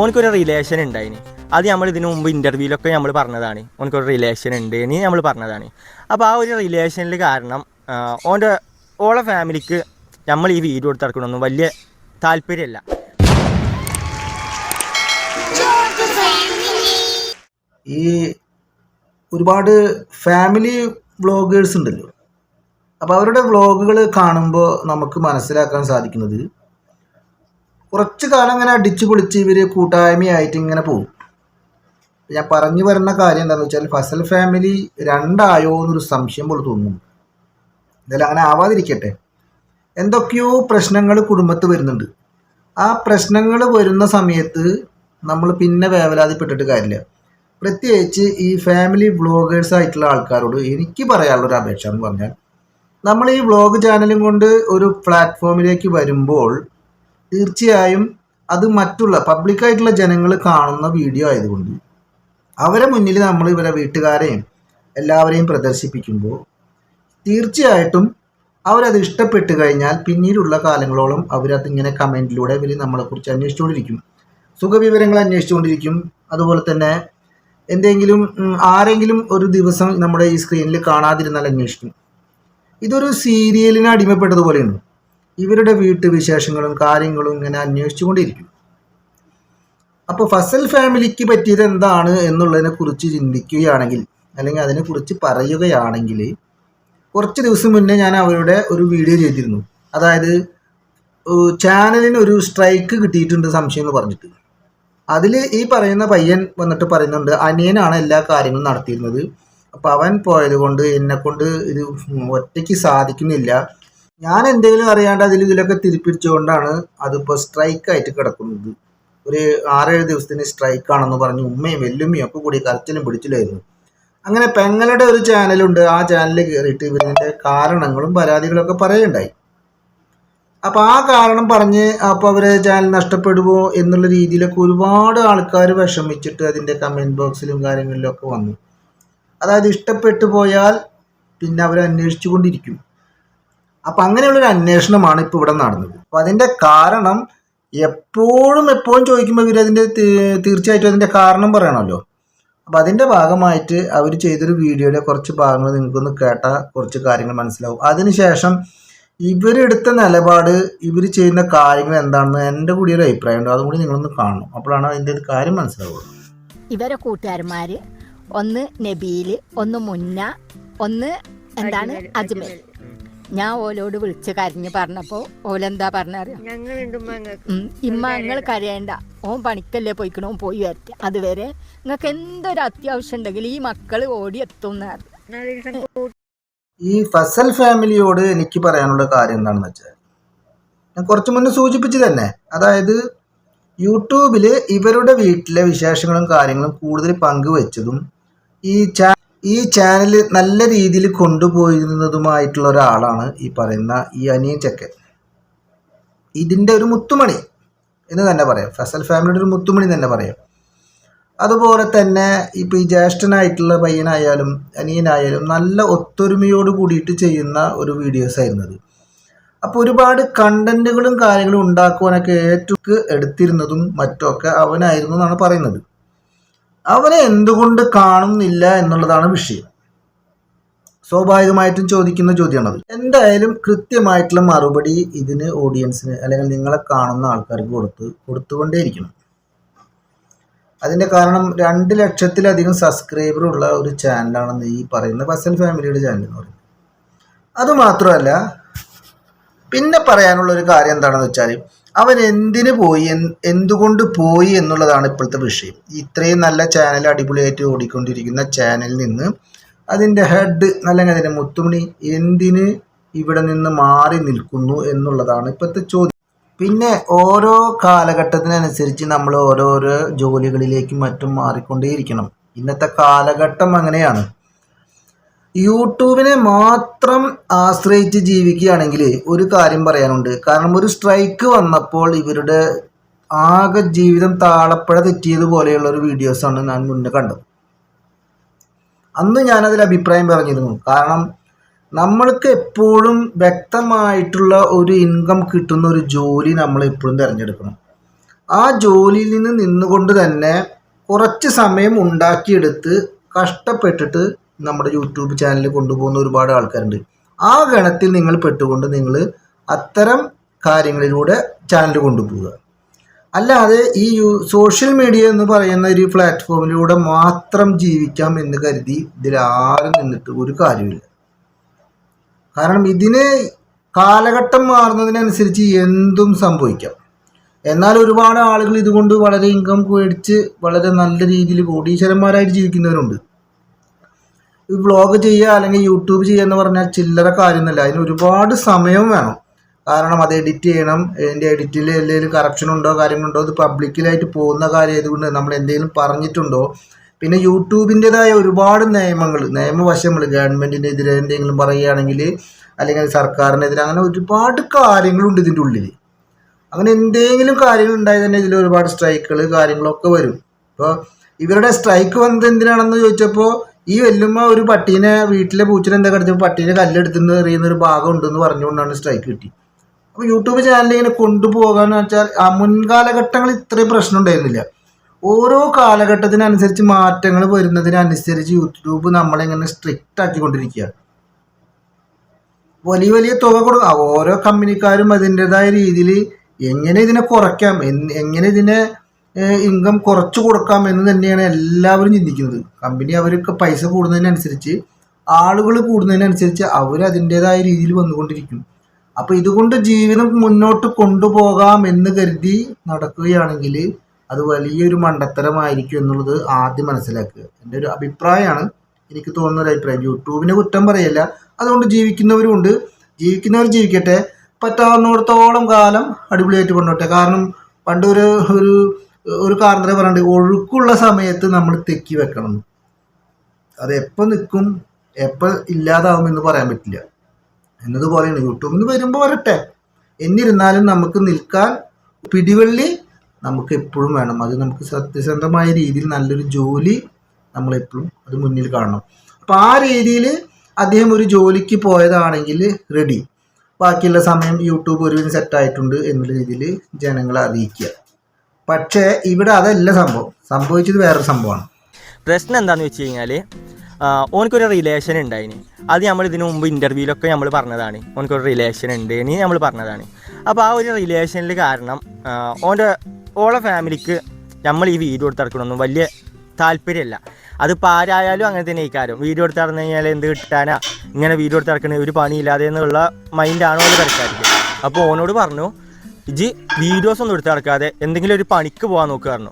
ഓനക്കൊരു relation ഉണ്ടായിന്. അത് നമ്മൾ ഇതിനു മുമ്പ് ഇന്റർവ്യൂലൊക്കെ നമ്മൾ പറഞ്ഞതാണ്. ഓനക്കൊരു റിലേഷൻ ഉണ്ട് എന്ന് നമ്മൾ പറഞ്ഞതാണ്. അപ്പോൾ ആ ഒരു റിലേഷനിൽ കാരണം ഓന്റെ ഓളെ ഫാമിലിക്ക് നമ്മൾ ഈ വീഡിയോ എടുത്തിറക്കണമെന്നും വലിയ താല്പര്യമില്ല ഈ ഒരുപാട് ഫാമിലി വ്ളോഗേഴ്സ് ഉണ്ടല്ലോ. അപ്പോൾ അവരുടെ വ്ളോഗുകൾ കാണുമ്പോൾ നമുക്ക് മനസ്സിലാക്കാൻ സാധിക്കുന്നത് കുറച്ച് കാലം ഇങ്ങനെ അടിച്ചു പൊളിച്ച് ഇവർ കൂട്ടായ്മയായിട്ട് ഇങ്ങനെ പോകും. ഞാൻ പറഞ്ഞു വരുന്ന കാര്യം എന്താണെന്ന് വെച്ചാൽ ഫസൽ ഫാമിലി രണ്ടായോ എന്നൊരു സംശയം പോലെ തോന്നുന്നു. എന്തായാലും അങ്ങനെ ആവാതിരിക്കട്ടെ. എന്തൊക്കെയോ പ്രശ്നങ്ങൾ കുടുംബത്ത് വരുന്നുണ്ട്. ആ പ്രശ്നങ്ങൾ വരുന്ന സമയത്ത് നമ്മൾ പിന്നെ വേവലാതിപ്പെട്ടിട്ട് കാര്യമില്ല. പ്രത്യേകിച്ച് ഈ ഫാമിലി വ്ളോഗേഴ്സ് ആയിട്ടുള്ള ആൾക്കാരോട് എനിക്ക് പറയാനുള്ള ഒരു അപേക്ഷ എന്ന് പറഞ്ഞാൽ നമ്മൾ ഈ വ്ളോഗ് ചാനലും കൊണ്ട് ഒരു പ്ലാറ്റ്ഫോമിലേക്ക് വരുമ്പോൾ തീർച്ചയായും അത് മറ്റുള്ള പബ്ലിക്കായിട്ടുള്ള ജനങ്ങൾ കാണുന്ന വീഡിയോ ആയതുകൊണ്ട് അവരെ മുന്നിൽ നമ്മൾ ഇവരെ വീട്ടുകാരെയും എല്ലാവരെയും പ്രദർശിപ്പിക്കുമ്പോൾ തീർച്ചയായിട്ടും അവരത് ഇഷ്ടപ്പെട്ട് കഴിഞ്ഞാൽ പിന്നീടുള്ള കാലങ്ങളോളം അവരത് ഇങ്ങനെ കമന്റിലൂടെ ഇവർ നമ്മളെക്കുറിച്ച് അന്വേഷിച്ചുകൊണ്ടിരിക്കും. സുഖവിവരങ്ങൾ അന്വേഷിച്ചുകൊണ്ടിരിക്കും. അതുപോലെ തന്നെ എന്തെങ്കിലും ആരെങ്കിലും ഒരു ദിവസം നമ്മുടെ ഈ സ്ക്രീനിൽ കാണാതിരുന്നാൽ അന്വേഷിക്കും. ഇതൊരു സീരിയലിന് അടിമപ്പെട്ടതുപോലെയാണ് ഇവരുടെ വീട്ടു വിശേഷങ്ങളും കാര്യങ്ങളും ഇങ്ങനെ അന്വേഷിച്ചുകൊണ്ടിരിക്കും അപ്പോൾ ഫസൽ ഫാമിലിക്ക് പറ്റിയത് എന്താണ് എന്നുള്ളതിനെ കുറിച്ച് ചിന്തിക്കുകയാണെങ്കിൽ അല്ലെങ്കിൽ അതിനെക്കുറിച്ച് പറയുകയാണെങ്കിൽ കുറച്ച് ദിവസം മുന്നേ ഞാൻ അവരുടെ ഒരു വീഡിയോ ചെയ്തിരുന്നു. അതായത് ചാനലിന് ഒരു സ്ട്രൈക്ക് കിട്ടിയിട്ടുണ്ട് സംശയം എന്ന് പറഞ്ഞിട്ട്. അതിൽ ഈ പറയുന്ന പയ്യൻ വന്നിട്ട് പറയുന്നുണ്ട് അനിയനാണ് എല്ലാ കാര്യങ്ങളും നടത്തിയിരുന്നത്. അപ്പോൾ അവൻ പോയത് കൊണ്ട് എന്നെ കൊണ്ട് ഇത് ഒറ്റയ്ക്ക് സാധിക്കുന്നില്ല. ഞാൻ എന്തെങ്കിലും അറിയാണ്ട് അതിൽ ഇതിലൊക്കെ തിരിപ്പിടിച്ചുകൊണ്ടാണ് അതിപ്പോൾ സ്ട്രൈക്കായിട്ട് കിടക്കുന്നത്. ഒരു ആറേഴ് ദിവസത്തിന് സ്ട്രൈക്കാണെന്ന് പറഞ്ഞ് ഉമ്മയും വെല്ലുമ്മയും ഒക്കെ കൂടി കരച്ചിലും പിടിച്ചിലായിരുന്നു. അങ്ങനെ പെങ്ങളുടെ ഒരു ചാനലുണ്ട്. ആ ചാനലിൽ കയറിയിട്ട് ഇവരിന്റെ കാരണങ്ങളും പരാതികളൊക്കെ പറയുണ്ടായി. അപ്പോൾ ആ കാരണം പറഞ്ഞ് അപ്പോൾ അവരെ ചാനൽ നഷ്ടപ്പെടുമോ എന്നുള്ള രീതിയിലൊക്കെ ഒരുപാട് ആൾക്കാർ വിഷമിച്ചിട്ട് അതിന്റെ കമന്റ് ബോക്സിലും കാര്യങ്ങളിലും ഒക്കെ വന്നു. അതായത് ഇഷ്ടപ്പെട്ടു പോയാൽ പിന്നെ അവർ കൊണ്ടിരിക്കും. അപ്പം അങ്ങനെയുള്ളൊരു അന്വേഷണമാണ് ഇപ്പോൾ ഇവിടെ നടന്നത്. അപ്പം അതിന്റെ കാരണം എപ്പോഴും എപ്പോഴും ചോദിക്കുമ്പോൾ ഇവർ അതിന്റെ തീർച്ചയായിട്ടും അതിന്റെ കാരണം പറയണമല്ലോ. അപ്പം അതിന്റെ ഭാഗമായിട്ട് അവർ ചെയ്തൊരു വീഡിയോയുടെ കുറച്ച് ഭാഗങ്ങൾ നിങ്ങൾക്കൊന്ന് കേട്ടാൽ കുറച്ച് കാര്യങ്ങൾ മനസ്സിലാവും. അതിനുശേഷം ഇവരെടുത്ത നിലപാട് ഇവർ ചെയ്യുന്ന കാര്യങ്ങൾ എന്താണെന്ന് എന്റെ കൂടി ഒരു അഭിപ്രായമുണ്ട്. അതും കൂടി നിങ്ങളൊന്ന് കാണണം. അപ്പോഴാണ് അതിന്റെ കാര്യം മനസ്സിലാവുള്ളൂ. ഇവരെ കൂട്ടുകാരന്മാര് ഒന്ന് നബീൽ ഒന്ന് മുന്ന ഒന്ന് എന്താണ് അജ്മൽ. ഞാൻ ഓലോട് വിളിച്ച് കരഞ്ഞ് പറഞ്ഞപ്പോൾ ഓലെന്താ പറഞ്ഞറിയാം? ഇമ്മ നിങ്ങൾ കരയണ്ട. ഓൻ പണിക്കല്ലേ പോയിക്കണോ ഓൻ പോയി വരട്ടെ. അതുവരെ നിങ്ങൾക്ക് എന്തൊരു അത്യാവശ്യം ഉണ്ടെങ്കിൽ ഈ മക്കൾ ഓടി എത്തും ഈ ഫസൽ ഫാമിലിയോട് എനിക്ക് പറയാനുള്ള കാര്യം എന്താണെന്ന് വെച്ചാൽ ഞാൻ കുറച്ച് മുന്നേ സൂചിപ്പിച്ചു തന്നെ അതായത് യൂട്യൂബിൽ ഇവരുടെ വീട്ടിലെ വിശേഷങ്ങളും കാര്യങ്ങളും കൂടുതൽ പങ്കുവെച്ചതും ഈ ചാ ഈ ചാനൽ നല്ല രീതിയിൽ കൊണ്ടുപോയിരുന്നതുമായിട്ടുള്ള ഒരാളാണ് ഈ പറയുന്ന ഈ അനിയൻ ചക്കൻ ഇതിന്റെ ഒരു മുത്തുമണി എന്ന് തന്നെ പറയാം. ഫസൽ ഫാമിലിയുടെ ഒരു മുത്തുമണി തന്നെ പറയാം. അതുപോലെ തന്നെ ഇപ്പോൾ ഈ ജ്യേഷ്ഠനായിട്ടുള്ള പയ്യനായാലും അനിയനായാലും നല്ല ഒത്തൊരുമയോട് കൂടിയിട്ട് ചെയ്യുന്ന ഒരു വീഡിയോസ് ആയിരുന്നത്. അപ്പോൾ ഒരുപാട് കണ്ടന്റുകളും കാര്യങ്ങളും ഉണ്ടാക്കുവാനൊക്കെ ഏറ്റവും എടുത്തിരുന്നതും മറ്റുമൊക്കെ അവനായിരുന്നു എന്നാണ് പറയുന്നത്. അവനെ എന്തുകൊണ്ട് കാണുന്നില്ല എന്നുള്ളതാണ് വിഷയം. സ്വാഭാവികമായിട്ടും ചോദിക്കുന്ന ചോദ്യമാണത്. എന്തായാലും കൃത്യമായിട്ടുള്ള മറുപടി ഇതിന് ഓഡിയൻസിന് അല്ലെങ്കിൽ നിങ്ങളെ കാണുന്ന ആൾക്കാർക്ക് കൊടുത്ത് കൊടുത്തുകൊണ്ടേയിരിക്കണം. അതിന്റെ കാരണം രണ്ട് ലക്ഷത്തിലധികം സബ്സ്ക്രൈബർ ഉള്ള ഒരു ചാനലാണെന്ന് ഈ പറയുന്ന ബസൽ ഫാമിലിയുടെ ചാനൽ എന്ന് പറയുന്നത്. അതുമാത്രമല്ല പിന്നെ പറയാനുള്ള ഒരു കാര്യം എന്താണെന്ന് വെച്ചാൽ അവൻ എന്തിനു പോയി? എന്തുകൊണ്ട് പോയി എന്നുള്ളതാണ് ഇപ്പോഴത്തെ വിഷയം. ഇത്രയും നല്ല ചാനൽ അടിപൊളിയായിട്ട് ഓടിക്കൊണ്ടിരിക്കുന്ന ചാനലിൽ നിന്ന് അതിന്റെ ഹെഡ് അല്ലെങ്കിൽ അതിന്റെ മുത്തുമണി എന്തിന് ഇവിടെ നിന്ന് മാറി നിൽക്കുന്നു എന്നുള്ളതാണ് ഇപ്പോഴത്തെ ചോദ്യം. പിന്നെ ഓരോ കാലഘട്ടത്തിനനുസരിച്ച് നമ്മൾ ഓരോരോ ജോലികളിലേക്കും മറ്റും മാറിക്കൊണ്ടേയിരിക്കണം. ഇന്നത്തെ കാലഘട്ടം അങ്ങനെയാണ്. യൂട്യൂബിനെ മാത്രം ആശ്രയിച്ച് ജീവിക്കുകയാണെങ്കിൽ ഒരു കാര്യം പറയാനുണ്ട്. കാരണം ഒരു സ്ട്രൈക്ക് വന്നപ്പോൾ ഇവരുടെ ആകെ ജീവിതം താളപ്പഴ തെറ്റിയതുപോലെയുള്ള ഒരു വീഡിയോസാണ് ഞാൻ മുന്നേ കണ്ടത്. അന്ന് ഞാനതിൽ അഭിപ്രായം പറഞ്ഞിരുന്നു. കാരണം നമ്മൾക്ക് എപ്പോഴും വ്യക്തമായിട്ടുള്ള ഒരു ഇൻകം കിട്ടുന്ന ഒരു ജോലി നമ്മൾ എപ്പോഴും തിരഞ്ഞെടുക്കണം. ആ ജോലിയിൽ നിന്ന് നിന്നുകൊണ്ട് തന്നെ കുറച്ച് സമയം ഉണ്ടാക്കിയെടുത്ത് കഷ്ടപ്പെട്ടിട്ട് നമ്മുടെ യൂട്യൂബ് ചാനൽ കൊണ്ടുപോകുന്ന ഒരുപാട് ആൾക്കാരുണ്ട്. ആ ഗണത്തിൽ നിങ്ങൾ പെട്ടുകൊണ്ട് നിങ്ങൾ അത്തരം കാര്യങ്ങളിലൂടെ ചാനൽ കൊണ്ടുപോവുക. അല്ലാതെ ഈ സോഷ്യൽ മീഡിയ എന്ന് പറയുന്ന ഒരു പ്ലാറ്റ്ഫോമിലൂടെ മാത്രം ജീവിക്കാം എന്ന് കരുതി ഇതിലാരും നിന്നിട്ട് ഒരു കാര്യമില്ല കാരണം ഇതിന് കാലഘട്ടം മാറുന്നതിനനുസരിച്ച് എന്തും സംഭവിക്കാം. എന്നാൽ ഒരുപാട് ആളുകൾ ഇതുകൊണ്ട് വളരെ ഇൻകം മേടിച്ച് വളരെ നല്ല രീതിയിൽ കോടീശ്വരന്മാരായിട്ട് ജീവിക്കുന്നവരുണ്ട്. ഈ വ്ളോഗ് ചെയ്യുക അല്ലെങ്കിൽ യൂട്യൂബ് ചെയ്യുക എന്ന് പറഞ്ഞാൽ ചില്ലറ കാര്യമൊന്നുമല്ല. അതിന് ഒരുപാട് സമയവും വേണം. കാരണം അത് എഡിറ്റ് ചെയ്യണം. അതിന്റെ എഡിറ്റിൽ എന്തെങ്കിലും കറപ്ഷൻ ഉണ്ടോ കാര്യങ്ങളുണ്ടോ അത് പബ്ലിക്കിലായിട്ട് പോകുന്ന കാര്യം ആയതുകൊണ്ട് നമ്മൾ എന്തെങ്കിലും പറഞ്ഞിട്ടുണ്ടോ? പിന്നെ യൂട്യൂബിന്റെതായ ഒരുപാട് നിയമങ്ങൾ നിയമവശങ്ങൾ ഗവൺമെന്റിനെതിരെ എന്തെങ്കിലും പറയുകയാണെങ്കിൽ അല്ലെങ്കിൽ സർക്കാരിനെതിരെ അങ്ങനെ ഒരുപാട് കാര്യങ്ങളുണ്ട് ഇതിന്റെ ഉള്ളിൽ അങ്ങനെ എന്തെങ്കിലും കാര്യങ്ങൾ ഉണ്ടായി തന്നെ ഇതിൽ ഒരുപാട് സ്ട്രൈക്കുകൾ കാര്യങ്ങളൊക്കെ വരും. ഇപ്പോൾ ഇവരുടെ സ്ട്രൈക്ക് വന്നത് എന്തിനാണെന്ന് ചോദിച്ചപ്പോൾ ഈ വല്യമ്മ ഒരു പട്ടീനെ വീട്ടിലെ പൂച്ചനെ എന്താ കടിച്ചപ്പോൾ പട്ടീനെ കല്ലെടുത്തുനിന്ന് എറിയുന്ന ഒരു ഭാഗം ഉണ്ടെന്ന് പറഞ്ഞുകൊണ്ടാണ് സ്ട്രൈക്ക് കിട്ടി. അപ്പോൾ യൂട്യൂബ് ചാനൽ ഇങ്ങനെ കൊണ്ടുപോകാന്ന് വെച്ചാൽ ആ മുൻകാലഘട്ടങ്ങളിൽ ഇത്രയും പ്രശ്നം ഉണ്ടായിരുന്നില്ല. ഓരോ കാലഘട്ടത്തിനനുസരിച്ച് മാറ്റങ്ങൾ വരുന്നതിനനുസരിച്ച് യൂട്യൂബ് നമ്മളിങ്ങനെ സ്ട്രിക്റ്റ് ആക്കിക്കൊണ്ടിരിക്കുക വലിയ വലിയ തുക കൊടുക്കുക ഓരോ കമ്പനിക്കാരും അതിന്റെതായ രീതിയിൽ എങ്ങനെ ഇതിനെ കുറയ്ക്കാം എങ്ങനെ ഇതിനെ ഇൻകം കുറച്ച് കൊടുക്കാം എന്ന് തന്നെയാണ് എല്ലാവരും ചിന്തിക്കുന്നത്. കമ്പനി അവർക്ക് പൈസ കൂടുന്നതിനനുസരിച്ച് ആളുകൾ കൂടുന്നതിനനുസരിച്ച് അവർ അതിന്റെതായ രീതിയിൽ വന്നുകൊണ്ടിരിക്കും. അപ്പോൾ ഇതുകൊണ്ട് ജീവിതം മുന്നോട്ട് കൊണ്ടുപോകാം എന്ന് കരുതി നടക്കുകയാണെങ്കിൽ അത് വലിയൊരു മണ്ടത്തരമായിരിക്കും എന്നുള്ളത് ആദ്യം മനസ്സിലാക്കുക. എന്റെ ഒരു അഭിപ്രായമാണ്. എനിക്ക് തോന്നുന്ന ഒരു അഭിപ്രായം. യൂട്യൂബിനെ കുറ്റം പറയല്ല. അതുകൊണ്ട് ജീവിക്കുന്നവരുമുണ്ട്. ജീവിക്കുന്നവർ ജീവിക്കട്ടെ. പറ്റാവുന്നിടത്തോളം കാലം അടിപൊളിയായിട്ട് കൊണ്ടോട്ടെ കാരണം പണ്ടൊരു ഒരു ഒരു കാരണത പറഞ്ഞിട്ട് ഒഴുക്കുള്ള സമയത്ത് നമ്മൾ തെക്കി വെക്കണം. അത് എപ്പോൾ നിൽക്കും എപ്പോൾ ഇല്ലാതാവും എന്ന് പറയാൻ പറ്റില്ല. എന്നതുപോലെയാണ് യൂട്യൂബിൽ നിന്ന് വരുമ്പോൾ വരട്ടെ. എന്നിരുന്നാലും നമുക്ക് നിൽക്കാൻ പിടിവള്ളി നമുക്ക് എപ്പോഴും വേണം. അത് നമുക്ക് സത്യസന്ധമായ രീതിയിൽ നല്ലൊരു ജോലി നമ്മളെപ്പോഴും അത് മുന്നിൽ കാണണം. അപ്പോൾ ആ രീതിയിൽ അദ്ദേഹം ഒരു ജോലിക്ക് പോയതാണെങ്കിൽ റെഡി ബാക്കിയുള്ള സമയം യൂട്യൂബ് ഒരുവിധം സെറ്റായിട്ടുണ്ട് എന്നുള്ള രീതിയിൽ ജനങ്ങളെ അറിയിക്കുക. പക്ഷേ ഇവിടെ അതല്ല സംഭവം. സംഭവിച്ചത് വേറൊരു സംഭവമാണ്. പ്രശ്നം എന്താണെന്ന് വെച്ച് കഴിഞ്ഞാൽ ഓനക്കൊരു റിലേഷൻ ഉണ്ടായിന്. അത് നമ്മൾ ഇതിനു മുമ്പ് ഇന്റർവ്യൂവിലൊക്കെ നമ്മൾ പറഞ്ഞതാണ്. ഓനക്കൊരു റിലേഷൻ ഉണ്ട് എന്ന് നമ്മൾ പറഞ്ഞതാണ്. അപ്പോൾ ആ ഒരു റിലേഷനിൽ കാരണം ഓന്റെ ഓളെ ഫാമിലിക്ക് നമ്മൾ ഈ വീഡിയോ എടുത്തിറക്കണമെന്നും വലിയ താല്പര്യമില്ല അതിപ്പോൾ ആരായാലും അങ്ങനെ തന്നെ ഇക്കാര്യം വീഡിയോ എടുത്ത് നടന്നു കഴിഞ്ഞാൽ എന്ത് കിട്ടാനാ? ഇങ്ങനെ വീഡിയോ എടുത്ത് ഒരു പണിയില്ലാതെ എന്നുള്ള മൈൻഡാണ് ഓന് തിരക്കാർക്ക് അപ്പോൾ ഓനോട് പറഞ്ഞു ഇജ് വീഡിയോസ് ഒന്നും എടുത്ത് നടക്കാതെ എന്തെങ്കിലും ഒരു പണിക്ക് പോകാൻ നോക്കുകയായിരുന്നു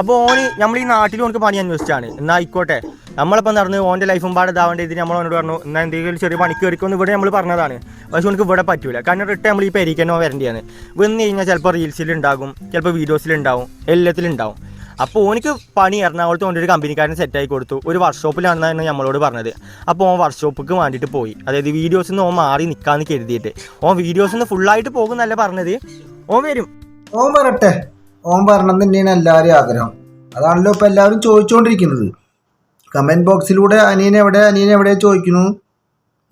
അപ്പോൾ ഓന് നമ്മൾ ഈ നാട്ടിൽ ഓനക്ക് പണി അന്വേഷിച്ചാണ്. എന്നാൽ ആയിക്കോട്ടെ. നമ്മളിപ്പോൾ നടന്ന് ഓന്റെ ലൈഫും പാടെ ഇതാവേണ്ട ഇതിന് നമ്മൾ ഓനോട് പറഞ്ഞു എന്നാൽ എന്തെങ്കിലും ചെറിയ പണിക്ക് കയറിക്കൊന്ന് ഇവിടെ നമ്മൾ പറഞ്ഞതാണ്. പക്ഷെ ഓനക്ക് ഇവിടെ പറ്റൂല. കാരണം റിട്ടേൺ നമ്മൾ ഈ പെരിക്കനോ വരേണ്ടിയാണ്. വന്ന് കഴിഞ്ഞാൽ ചിലപ്പോൾ റീൽസിലുണ്ടാകും ചിലപ്പോൾ വീഡിയോസിലുണ്ടാവും എല്ലാത്തിലുണ്ടാവും അപ്പോൾ ഓനിക്ക് പണി എറണാകുളത്ത് ഒരു കമ്പനിക്കാരൻ സെറ്റായി കൊടുത്തു. ഒരു വർക്ക്ഷോപ്പിലാണെന്നാണ് നമ്മളോട് പറഞ്ഞത്. അപ്പോൾ ഓൻ വർക്ക്ഷോപ്പിക്ക് വേണ്ടിയിട്ട് പോയി. അതായത് വീഡിയോസിൽ നിന്ന് ഓൻ മാറി നിൽക്കാമെന്ന് കരുതിയിട്ട്. ഓൻ വീഡിയോസിൽ നിന്ന് ഫുള്ളായിട്ട് പോകുന്നല്ല പറഞ്ഞത്. ഓൻ വരും. ഓൻ വരട്ടെ. ഓൻ വരണം തന്നെയാണ് എല്ലാവരും ആഗ്രഹം. അതാണല്ലോ ഇപ്പം എല്ലാവരും ചോദിച്ചുകൊണ്ടിരിക്കുന്നത് കമന്റ് ബോക്സിലൂടെ അനിയൻ എവിടെ അനിയൻ എവിടെ ചോദിക്കുന്നു?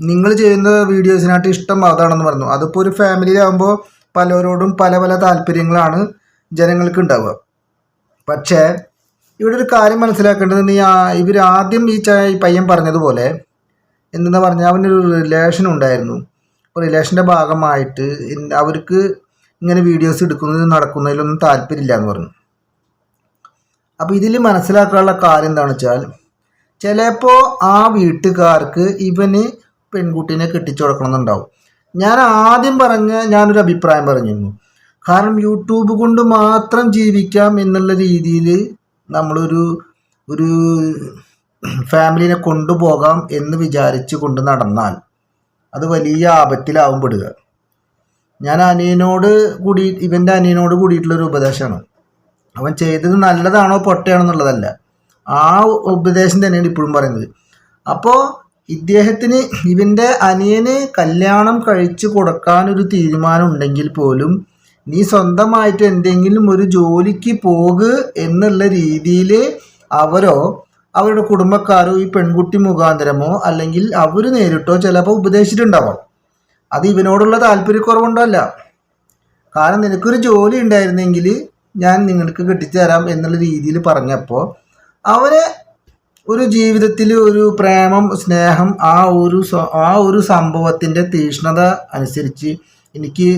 നിങ്ങൾ ചെയ്യുന്ന വീഡിയോസിനായിട്ട് ഇഷ്ടം അതാണെന്ന് പറഞ്ഞു. അതിപ്പോൾ ഒരു ഫാമിലിയിലാകുമ്പോൾ പലരോടും പല പല താല്പര്യങ്ങളാണ് ജനങ്ങൾക്ക് ഉണ്ടാവുക. പക്ഷേ ഇവിടെ ഒരു കാര്യം മനസ്സിലാക്കേണ്ടത് നീ ഇവർ ആദ്യം ഈ ച പയ്യൻ പറഞ്ഞതുപോലെ എന്തെന്ന് പറഞ്ഞാൽ അവനൊരു റിലേഷൻ ഉണ്ടായിരുന്നു. അപ്പോൾ റിലേഷന്റെ ഭാഗമായിട്ട് അവർക്ക് ഇങ്ങനെ വീഡിയോസ് എടുക്കുന്നത് നടക്കുന്നതിലൊന്നും താല്പര്യമില്ല എന്ന് പറഞ്ഞു. അപ്പോൾ ഇതിൽ മനസ്സിലാക്കാനുള്ള കാര്യം എന്താണെന്ന് വെച്ചാൽ ചിലപ്പോൾ ആ വീട്ടുകാർക്ക് ഇവന് പെൺകുട്ടീനെ കെട്ടിച്ചു കൊടുക്കണമെന്നുണ്ടാവും. ഞാൻ ആദ്യം പറഞ്ഞ ഞാനൊരു അഭിപ്രായം പറഞ്ഞിരുന്നു. കാരണം യൂട്യൂബ് കൊണ്ട് മാത്രം ജീവിക്കാം എന്നുള്ള രീതിയിൽ നമ്മളൊരു ഒരു ഫാമിലിനെ കൊണ്ടുപോകാം എന്ന് വിചാരിച്ച് കൊണ്ട് നടന്നാൽ അത് വലിയ ആപത്തിലാവും പെടുക. ഞാൻ അനിയനോട് കൂടി ഇവന്റെ അനിയനോട് കൂടിയിട്ടുള്ളൊരു ഉപദേശമാണ്. അവൻ ചെയ്തത് നല്ലതാണോ പൊട്ടയാണോ എന്നുള്ളതല്ല ആ ഉപദേശം തന്നെയാണ് ഇപ്പോഴും പറയുന്നത്. അപ്പോൾ ഇദ്ദേഹത്തിന് ഇവന്റെ അനിയന് കല്യാണം കഴിച്ചു കൊടുക്കാനൊരു തീരുമാനം ഉണ്ടെങ്കിൽ പോലും നീ സ്വന്തമായിട്ട് എന്തെങ്കിലും ഒരു ജോലിക്ക് പോക് എന്നുള്ള രീതിയിൽ അവരോ അവരുടെ കുടുംബക്കാരോ ഈ പെൺകുട്ടി മുഖാന്തരമോ അല്ലെങ്കിൽ അവർ നേരിട്ടോ ചിലപ്പോൾ ഉപദേശിച്ചിട്ടുണ്ടാവാം. അത് ഇവനോടുള്ള താല്പര്യക്കുറവുണ്ടല്ല. കാരണം നിനക്കൊരു ജോലി ഉണ്ടായിരുന്നെങ്കിൽ ഞാൻ നിങ്ങൾക്ക് കെട്ടിത്തരാം തരാം എന്നുള്ള രീതിയിൽ പറഞ്ഞപ്പോൾ അവരെ ഒരു ജീവിതത്തിൽ ഒരു പ്രേമം സ്നേഹം ആ ഒരു ആ ഒരു സംഭവത്തിന്റെ തീഷ്ണത അനുസരിച്ച് എനിക്ക്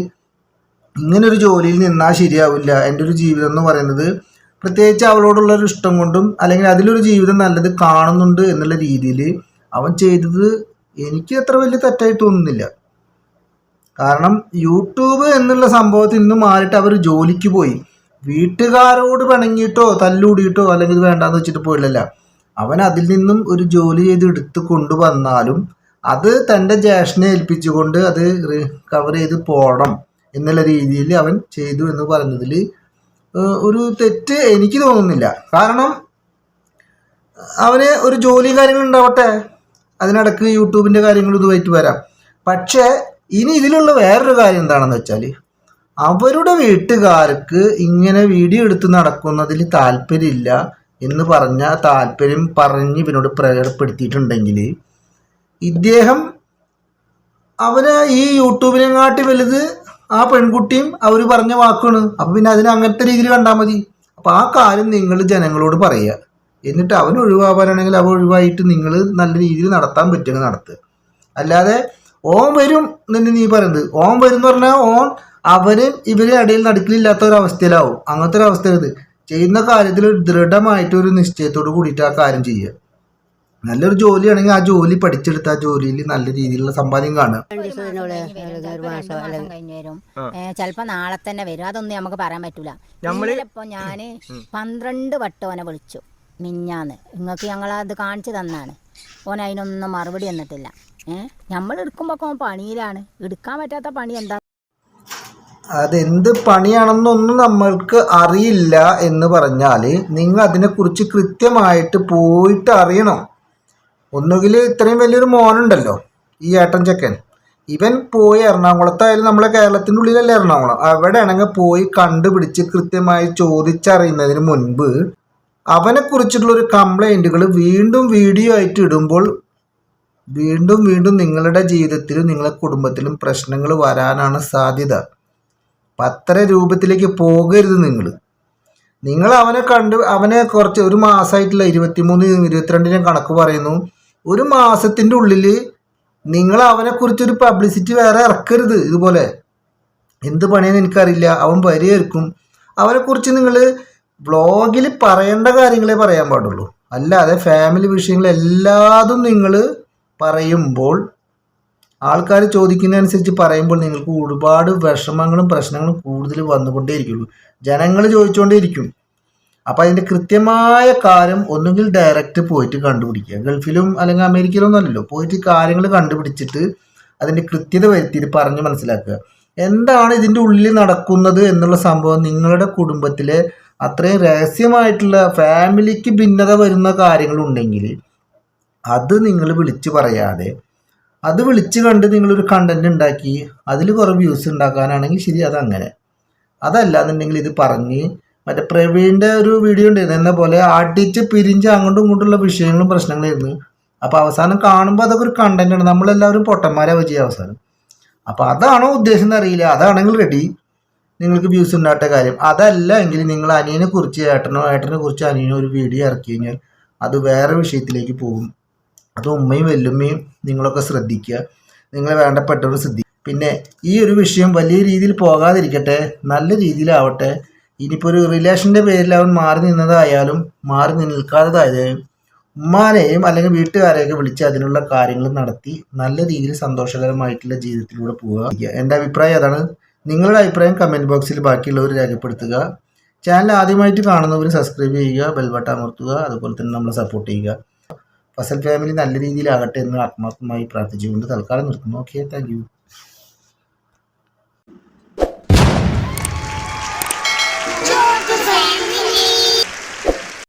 ഇങ്ങനൊരു ജോലിയിൽ നിന്നാൽ ശരിയാവില്ല. എന്റെ ഒരു ജീവിതം എന്ന് പറയുന്നത് പ്രത്യേകിച്ച് അവളോടുള്ള ഒരു ഇഷ്ടം കൊണ്ടും അല്ലെങ്കിൽ അതിലൊരു ജീവിതം നല്ലത് കാണുന്നുണ്ട് എന്നുള്ള രീതിയിൽ അവൻ ചെയ്തത് എനിക്ക് അത്ര വലിയ തെറ്റായിട്ട് തോന്നുന്നില്ല കാരണം യൂട്യൂബ് എന്നുള്ള സംഭവത്തിൽ നിന്ന് മാറിയിട്ട് അവർ ജോലിക്ക് പോയി. വീട്ടുകാരോട് പിണങ്ങിയിട്ടോ തല്ലുകൂടിയിട്ടോ അല്ലെങ്കിൽ വേണ്ടാന്ന് വെച്ചിട്ട് പോയില്ലല്ല. അവൻ അതിൽ നിന്നും ഒരു ജോലി ചെയ്ത് എടുത്ത് കൊണ്ടുവന്നാലും അത് തന്റെ ജ്യേഷ്ഠനെ ഏൽപ്പിച്ചുകൊണ്ട് അത് കവർ ചെയ്ത് പോകണം എന്നുള്ള രീതിയിൽ അവൻ ചെയ്തു എന്ന് പറഞ്ഞതിൽ ഒരു തെറ്റ് എനിക്ക് തോന്നുന്നില്ല. കാരണം അവന് ഒരു ജോലി കാര്യങ്ങൾ ഉണ്ടാവട്ടെ. അതിനിടക്ക് യൂട്യൂബിന്റെ കാര്യങ്ങൾ ഇതുമായിട്ട് വരാം. പക്ഷേ ഇനി ഇതിലുള്ള വേറൊരു കാര്യം എന്താണെന്ന് വെച്ചാൽ അവരുടെ വീട്ടുകാർക്ക് ഇങ്ങനെ വീഡിയോ എടുത്ത് നടക്കുന്നതിൽ താല്പര്യമില്ല എന്ന് പറഞ്ഞ താല്പര്യം പറഞ്ഞ് ഇവനോട് പ്രകടപ്പെടുത്തിയിട്ടുണ്ടെങ്കിൽ ഇദ്ദേഹം അവന് ഈ യൂട്യൂബിനെങ്ങാട്ടി വലുത് ആ പെൺകുട്ടിയും അവർ പറഞ്ഞ വാക്കാണ്. അപ്പം പിന്നെ അതിനെ അങ്ങനത്തെ രീതിയിൽ കണ്ടാൽ മതി. അപ്പോൾ ആ കാര്യം നിങ്ങൾ ജനങ്ങളോട് പറയുക. എന്നിട്ട് അവൻ ഒഴിവാകാനാണെങ്കിൽ അവ ഒഴിവായിട്ട് നിങ്ങൾ നല്ല രീതിയിൽ നടത്താൻ പറ്റുമെങ്കിൽ നടത്തുക. അല്ലാതെ ഓൻ വരും എന്ന് നീ പറയുന്നത് ഓം വരും എന്ന് പറഞ്ഞാൽ ഓൻ അവർ ഇവർ ഇടയിൽ നടക്കില്ലാത്ത ഒരു അവസ്ഥയിലാവും അങ്ങനത്തെ ഒരു അവസ്ഥ ഇത് ചെയ്യുന്ന കാര്യത്തിൽ ഒരു ദൃഢമായിട്ട് ഒരു നിശ്ചയത്തോട് കൂടിയിട്ട് ആ കാര്യം ചെയ്യുക. നല്ലൊരു ജോലിയാണെങ്കിൽ ആ ജോലി പഠിച്ചെടുത്ത ആ ജോലിയിൽ നല്ല രീതിയിലുള്ള സമ്പാദ്യം കാണുക. ചിലപ്പോ നാളെ തന്നെ വരും. അതൊന്നും നമുക്ക് പറയാൻ പറ്റൂല. ഇപ്പൊ ഞാൻ പന്ത്രണ്ട് വട്ടോനെ വിളിച്ചു. മിഞ്ഞാന്ന്. നിങ്ങൾക്ക് അത് കാണിച്ചു തന്നാണ്. ഓൻ അതിനൊന്നും മറുപടി തന്നിട്ടില്ല. ഏഹ് നമ്മൾ എടുക്കുമ്പോ ഓൻ പണിയിലാണ്. എടുക്കാൻ പറ്റാത്ത പണി എന്താ? അതെന്ത് പണിയാണെന്നൊന്നും നമ്മൾക്ക് അറിയില്ല എന്ന് പറഞ്ഞാൽ നിങ്ങൾ അതിനെക്കുറിച്ച് കൃത്യമായിട്ട് പോയിട്ട് അറിയണം ഒന്നുകിൽ ഇത്രയും വലിയൊരു മോനുണ്ടല്ലോ ഈ ഏട്ടൻ ചെക്കൻ. ഇവൻ പോയി എറണാകുളത്തായാലും നമ്മളെ കേരളത്തിന്റെ ഉള്ളിലല്ലേ എറണാകുളം. അവിടെ ആണെങ്കിൽ പോയി കണ്ടുപിടിച്ച് കൃത്യമായി ചോദിച്ചറിയുന്നതിന് മുൻപ് അവനെക്കുറിച്ചിട്ടുള്ള ഒരു കംപ്ലൈന്റുകൾ വീണ്ടും വീഡിയോ ആയിട്ട് ഇടുമ്പോൾ വീണ്ടും വീണ്ടും നിങ്ങളുടെ ജീവിതത്തിലും നിങ്ങളുടെ കുടുംബത്തിലും പ്രശ്നങ്ങൾ വരാനാണ് സാധ്യത. അപ്പം അത്ര രൂപത്തിലേക്ക് പോകരുത് നിങ്ങൾ നിങ്ങൾ അവനെ കണ്ട് അവനെ കുറച്ച് ഒരു മാസമായിട്ടുള്ള ഇരുപത്തിമൂന്ന് ഇരുപത്തിരണ്ടിന് കണക്ക് പറയുന്നു. ഒരു മാസത്തിന്റെ ഉള്ളിൽ നിങ്ങൾ അവനെക്കുറിച്ചൊരു പബ്ലിസിറ്റി വേറെ ഇറക്കരുത് ഇതുപോലെ. എന്ത് പണിയെന്ന് എനിക്കറിയില്ല. അവൻ പരിഹരിക്കും അവനെക്കുറിച്ച് നിങ്ങൾ വ്ളോഗിൽ പറയേണ്ട കാര്യങ്ങളെ പറയാൻ പാടുള്ളൂ. അല്ലാതെ ഫാമിലി വിഷയങ്ങൾ എല്ലാതും നിങ്ങൾ പറയുമ്പോൾ ആൾക്കാർ ചോദിക്കുന്നതനുസരിച്ച് പറയുമ്പോൾ നിങ്ങൾക്ക് ഒരുപാട് വിഷമങ്ങളും പ്രശ്നങ്ങളും കൂടുതൽ വന്നുകൊണ്ടേയിരിക്കുള്ളൂ. ജനങ്ങൾ ചോദിച്ചുകൊണ്ടേയിരിക്കും അപ്പോൾ അതിന്റെ കൃത്യമായ കാര്യം ഒന്നുകിൽ ഡയറക്റ്റ് പോയിട്ട് കണ്ടുപിടിക്കുക. ഗൾഫിലും അല്ലെങ്കിൽ അമേരിക്കയിലൊന്നും അല്ലല്ലോ. പോയിട്ട് കാര്യങ്ങൾ കണ്ടുപിടിച്ചിട്ട് അതിന്റെ കൃത്യത വരുത്തിയിട്ട് പറഞ്ഞ് മനസ്സിലാക്കുക. എന്താണ് ഇതിന്റെ ഉള്ളിൽ നടക്കുന്നത് എന്നുള്ള സംഭവം നിങ്ങളുടെ കുടുംബത്തിലെ അത്രയും രഹസ്യമായിട്ടുള്ള ഫാമിലിക്ക് ഭിന്നത വരുന്ന കാര്യങ്ങളുണ്ടെങ്കിൽ അത് നിങ്ങൾ വിളിച്ചു പറയാതെ അത് വിളിച്ച് കണ്ട് നിങ്ങളൊരു കണ്ടന്റ് ഉണ്ടാക്കി അതിൽ കുറേ വ്യൂസ് ഉണ്ടാക്കാനാണെങ്കിൽ ശരി അതങ്ങനെ. അതല്ലാന്നുണ്ടെങ്കിൽ ഇത് പറഞ്ഞ് മറ്റേ പ്രവീണിന്റെ ഒരു വീഡിയോ ഉണ്ടായിരുന്നു എന്ന പോലെ അടിച്ച് പിരിഞ്ച് അങ്ങോട്ടും ഇങ്ങോട്ടുള്ള വിഷയങ്ങളും പ്രശ്നങ്ങളായിരുന്നു. അപ്പോൾ അവസാനം കാണുമ്പോൾ അതൊക്കെ ഒരു കണ്ടന്റ് ആണ്. നമ്മളെല്ലാവരും പൊട്ടന്മാരാവുക ചെയ്യുക അവസാനം. അപ്പോൾ അതാണോ ഉദ്ദേശം എന്നറിയില്ല. അതാണെങ്കിൽ റെഡി നിങ്ങൾക്ക് വ്യൂസ് ഉണ്ടാകട്ടെ കാര്യം. അതല്ല എങ്കിൽ നിങ്ങൾ അനിയനെ കുറിച്ച് ഏട്ടനോ ഏട്ടനെ കുറിച്ച് അനിയനോ ഒരു വീഡിയോ ഇറക്കി കഴിഞ്ഞാൽ അത് വേറെ വിഷയത്തിലേക്ക് പോകും. അത് ഉമ്മയും വല്ലുമ്മയും നിങ്ങളൊക്കെ ശ്രദ്ധിക്കുക. നിങ്ങളെ വേണ്ടപ്പെട്ടവർ ശ്രദ്ധിക്കുക. പിന്നെ ഈ ഒരു വിഷയം വലിയ രീതിയിൽ പോകാതിരിക്കട്ടെ. നല്ല രീതിയിലാവട്ടെ. ഇനിയിപ്പോൾ ഒരു റിലേഷന്റെ പേരിൽ അവൻ മാറി നിന്നതായാലും മാറി നിൽക്കാത്തതായാലും ഉമ്മാനെയും അല്ലെങ്കിൽ വീട്ടുകാരെയൊക്കെ വിളിച്ച് അതിനുള്ള കാര്യങ്ങൾ നടത്തി നല്ല രീതിയിൽ സന്തോഷകരമായിട്ടുള്ള ജീവിതത്തിലൂടെ പോവുക. എന്റെ അഭിപ്രായം അതാണ്. നിങ്ങളുടെ അഭിപ്രായം കമന്റ് ബോക്സിൽ ബാക്കിയുള്ളവർ രേഖപ്പെടുത്തുക. ചാനൽ ആദ്യമായിട്ട് കാണുന്നവർ സബ്സ്ക്രൈബ് ചെയ്യുക ബെൽബട്ട അമർത്തുക അതുപോലെ തന്നെ നമ്മളെ സപ്പോർട്ട് ചെയ്യുക. ഫസൽ ഫാമിലി നല്ല രീതിയിലാകട്ടെ എന്ന് ആത്മാർത്ഥമായി പ്രാർത്ഥിച്ചുകൊണ്ട് തൽക്കാലം നിർത്തുന്നു. Okay thank